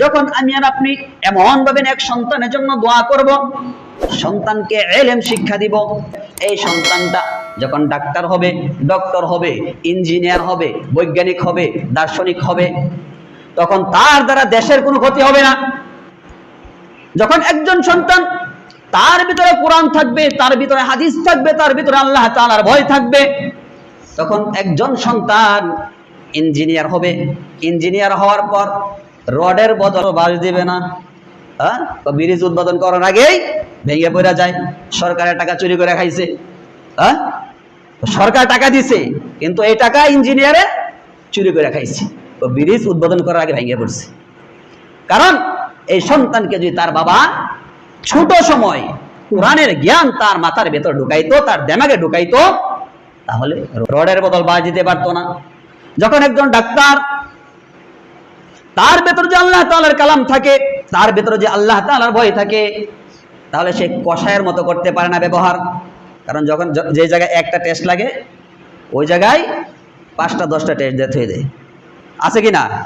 যখন আমি আর আপনি এমন ভাবে এক সন্তানের জন্য দোয়া করব, সন্তানকে এলেম শিক্ষা দিব। এই সন্তানটা যখন ডাক্তার হবে, ডক্টর হবে, ইঞ্জিনিয়ার হবে, বৈজ্ঞানিক হবে, দার্শনিক হবে, তখন তার দ্বারা দেশের কোনো ক্ষতি হবে না। যখন একজন সন্তান তার ভিতরে কোরআন থাকবে, তার ভিতরে হাদিস থাকবে, তার ভিতরে আল্লাহ তালার ভয় থাকবে, তখন একজন সন্তান ইঞ্জিনিয়ার হবে। ইঞ্জিনিয়ার হওয়ার পর রডের বদল বাস দিবে না। হ্যাঁ? ব্রিজ উদ্বোধন করার আগেই ভেঙে পড়া যায়। সরকারের টাকা চুরি করে খাইছে। হ্যাঁ? সরকার টাকা দিছে, কিন্তু এই টাকা ইঞ্জিনিয়ারে চুরি করে খাইছে। তো ব্রিজ উদ্বোধন করার আগে ভেঙে পড়ছে। কারণ এই সন্তানকে যদি তার বাবা ছোট সময় কোরআনের জ্ঞান তার মাথার ভেতর ঢুকাইতো, তার দেমাগে ঢুকাইতো, তাহলে রডের বদল বাজ দিতে পারতো না। যখন একজন ডাক্তার তার ভেতর যে আল্লাহ তাআলার কালাম থাকে, তার ভেতরে যে আল্লাহ তালার ভয় থাকে, তাহলে সে কষায়ের মতো করতে পারে না ব্যবহার। কারণ যখন য- যে জায়গায় একটা টেস্ট লাগে, ওই জায়গায় পাঁচটা, দশটা টেস্ট দিয়ে থয়ে দেয়। আছে কি না?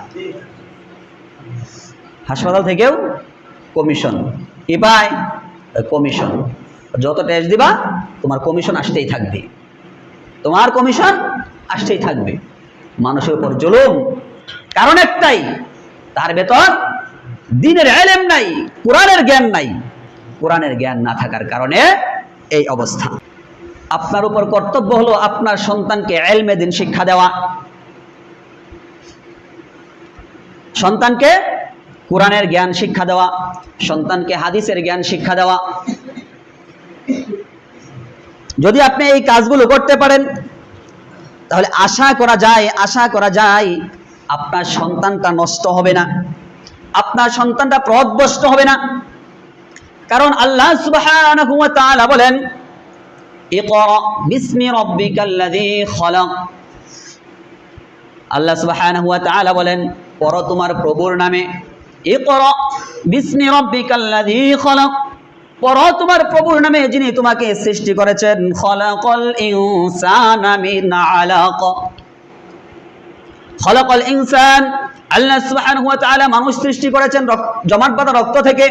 হাসপাতাল থেকেও কমিশন কি পায়? কমিশন যত টেস্ট দিবা, তোমার কমিশন আসতেই থাকবে। তোমার কমিশন আসতেই থাকবে। মানুষের উপর জুলুম। কারণ একটাই তার ভেতর দিনের এলেম নাই, কোরআনের জ্ঞান নাই। কোরআনের জ্ঞান না থাকার কারণে এই অবস্থা। আপনার উপর কর্তব্য হলো আপনার সন্তানকে এলমে দিন শিক্ষা দেওয়া। সন্তানকে কোরআনের জ্ঞান শিক্ষা দেওয়া, সন্তানকে হাদিসের জ্ঞান শিক্ষা দেওয়া। যদি আপনি এই কাজগুলো করতে পারেন, তাহলে আশা করা যায়, আশা করা যায় আপনার সন্তানটা নষ্ট হবে না। আপনার সন্তানটা প্রদবষ্ট হবে না। কারণ আল্লাহ তাআলা বলেন আল্লাহ তাআলা বলেন, পড়ো তোমার প্রভুর নামে, ইকরা বিসমি রাব্বিকাল্লাযী খলাক। পড়ো তোমার প্রভুর নামে যিনি তোমাকে সৃষ্টি করেছেন, খলাকল ইনসানা মিন আলাক। খলাকল ইনসান, আল্লাহ সুবহানাহু ওয়া তাআলা মানুষ সৃষ্টি করেছেন জমাট বাঁধা রক্ত থেকে।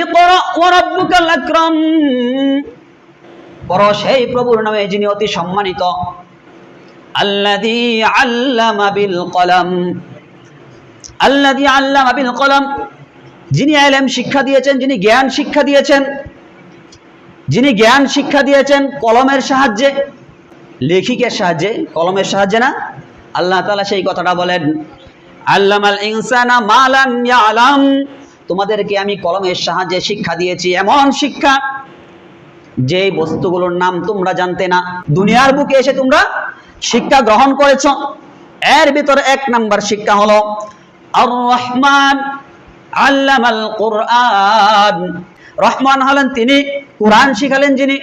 ইকরা ওয়া রাব্বুকাল আকরাম পড়ো সেই প্রভুর নামে যিনি অতি সম্মানিত। আল্লাযী আল্লামা বিল কলম। আল্লাযী আল্লামা বিল কলম। যিনি ইলম শিক্ষা দিয়েছেন, যিনি জ্ঞান শিক্ষা দিয়েছেন, যিনি জ্ঞান শিক্ষা দিয়েছেন কলমের সাহায্যে। লেখিকের সাহায্যে, কলমের সাহায্যে না? আল্লাহ তালা সেই কথাটা বলেন, আল্লামাল ইনসানা মালান ইয়ালাম। তোমাদেরকে আমি কলমের সাহায্যে শিক্ষা দিয়েছি, এমন শিক্ষা যে বস্তুগুলোর নাম তোমরা জানতে না। দুনিয়ার বুকে এসে তোমরা শিক্ষা গ্রহণ করেছ। এর ভিতরে এক নাম্বার শিক্ষা হলো আর রহমান আল্লামাল কোরআন। রহমান হলেন তিনি, কোরআন শিখালেন যিনি।